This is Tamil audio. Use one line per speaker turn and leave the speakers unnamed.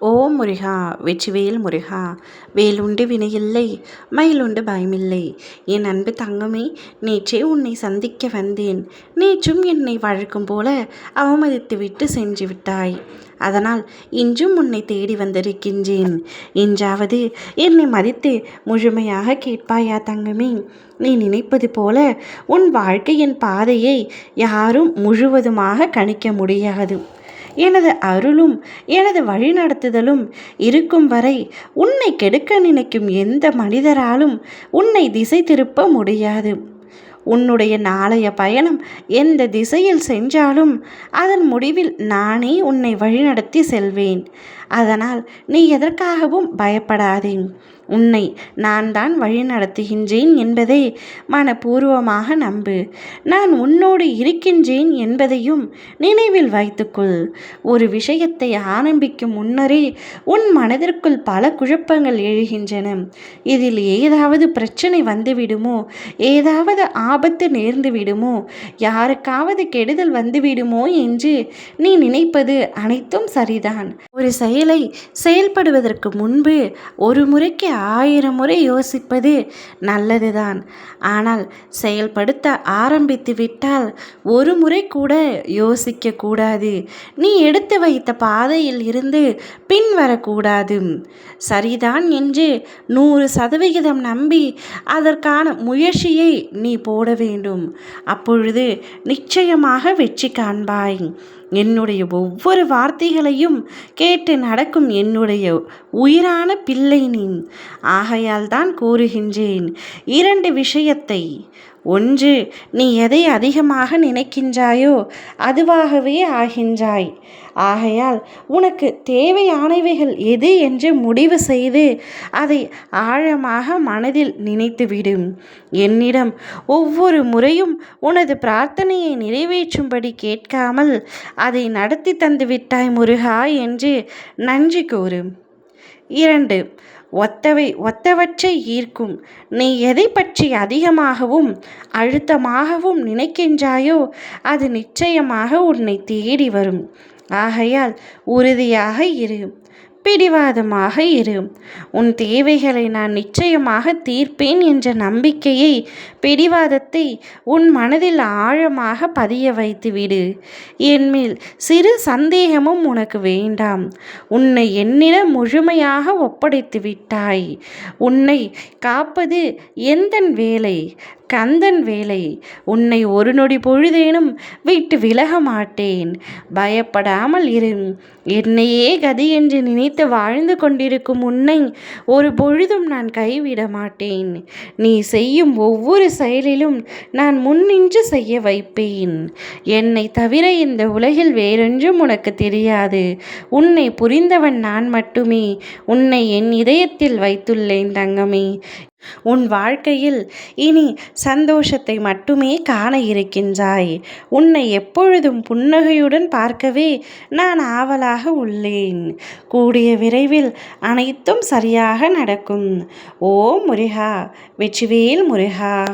ஓ முருகா வெற்றிவேல் முருகா வேலுண்டு வினையில்லை மயிலுண்டு பயமில்லை. என் அன்பு தங்கமே நேற்றே உன்னை சந்திக்க வந்தேன். நேற்றும் என்னை வழக்கம் போல அவமதித்து விட்டு சென்று விட்டாய். அதனால் இன்றும் உன்னை தேடி வந்திருக்கின்றேன். என்றாவது என்னை மதித்து முழுமையாக கேட்பாயா தங்கமே? நீ நினைப்பது போல உன் வாழ்க்கையின் பாதையை யாரும் முழுவதுமாக கணிக்க முடியாது. எனது அருளும் எனது வழிநடத்துதலும் இருக்கும் வரை உன்னை கெடுக்க நினைக்கும் எந்த மனிதராலும் உன்னை திசை திருப்ப முடியாது. உன்னுடைய நாளைய பயணம் எந்த திசையில் சென்றாலும் அதன் முடிவில் நானே உன்னை வழிநடத்தி செல்வேன். அதனால் நீ எதற்காகவும் பயப்படாதே. உன்னை நான் தான் வழி நடத்துகின்றேன் என்பதை மனப்பூர்வமாக நம்பு. நான் உன்னோடு இருக்கின்றேன் என்பதையும் நினைவில் வைத்துக்கொள். ஒரு விஷயத்தை ஆரம்பிக்கும் முன்னரே உன் மனதிற்குள் பல குழப்பங்கள் எழுகின்றன. இதில் ஏதாவது பிரச்சனை வந்துவிடுமோ? ஏதாவது ஆபத்து நேர்ந்து விடுமோ யாருக்காவது கெடுதல் வந்துவிடுமோ என்று நீ நினைப்பது அனைத்தும் சரிதான். ஒரு செயலை செயல்படுவதற்கு முன்பு ஒரு முறைக்கு ஆயிரம் முறை யோசிப்பது நல்லதுதான். ஆனால் செயல்படுத்த ஆரம்பித்து விட்டால் ஒரு முறை கூட யோசிக்க கூடாது. நீ எடுத்து வைத்த பாதையில் இருந்து பின் வரக்கூடாது. சரிதான் என்று நூறு சதவிகிதம் நம்பி அதற்கான முயற்சியை நீ போட வேண்டும். அப்பொழுது நிச்சயமாக வெற்றி காண்பாய். என்னுடைய ஒவ்வொரு வார்த்தைகளையும் கேட்டு நடக்கும் என்னுடைய உயிரான பிள்ளை நீ. ஆகையால் தான் கூறுகின்றேன் இரண்டு விஷயத்தை ஒன்று நீ எதை அதிகமாக நினைக்கின்றாயோ அதுவாகவே ஆகின்றாய். ஆகையால் உனக்கு தேவையானவைகள் எது என்று முடிவு செய்து அதை ஆழமாக மனதில் நினைத்துவிடும் என்னிடம் ஒவ்வொரு முறையும் உனது பிரார்த்தனையை நிறைவேற்றும்படி கேட்காமல் அதை நடத்தி தந்துவிட்டாய் முருகா என்று நன்றி கூறும் இரண்டு ஒத்தவை ஒத்தவற்றை ஈர்க்கும். நீ எதை பற்றி அதிகமாகவும் அழுத்தமாகவும் நினைக்கின்றாயோ அது நிச்சயமாக உன்னை தேடி வரும். ஆகையால் உறுதியாக இரு. பிடிவாதமாக இரு. உன் தேவைகளை நான் நிச்சயமாக தீர்ப்பேன் என்ற நம்பிக்கையை பிடிவாதத்தை உன் மனதில் ஆழமாக பதிய வைத்துவிடு என்மேல் சிறு சந்தேகமும் உனக்கு வேண்டாம். உன்னை என்னிடம் முழுமையாக ஒப்படைத்து விட்டாய். உன்னை காப்பது எந்தன் வேலை? கந்தன் வேலை. உன்னை ஒரு நொடி பொழுதேனும் விட்டு விலக மாட்டேன். பயப்படாமல் இரு. என்னையே கதி என்று நினைத்து வாழ்ந்து கொண்டிருக்கும் உன்னை ஒரு பொழுதும் நான் கைவிட மாட்டேன். நீ செய்யும் ஒவ்வொரு செயலிலும் நான் முன்னின்று செய்ய வைப்பேன். என்னை தவிர இந்த உலகில் வேறொன்றும் உனக்கு தெரியாது. உன்னை புரிந்தவன் நான் மட்டுமே. உன்னை என் இதயத்தில் வைத்துள்ளேன் தங்கமே. உன் வாழ்க்கையில் இனி சந்தோஷத்தை மட்டுமே காண இருக்கின்றாய். உன்னை எப்பொழுதும் புன்னகையுடன் பார்க்கவே நான் ஆவலாக உள்ளேன். கூடிய விரைவில் அனைத்தும் சரியாக நடக்கும். ஓ முருகா வெற்றிவேல் முருகா.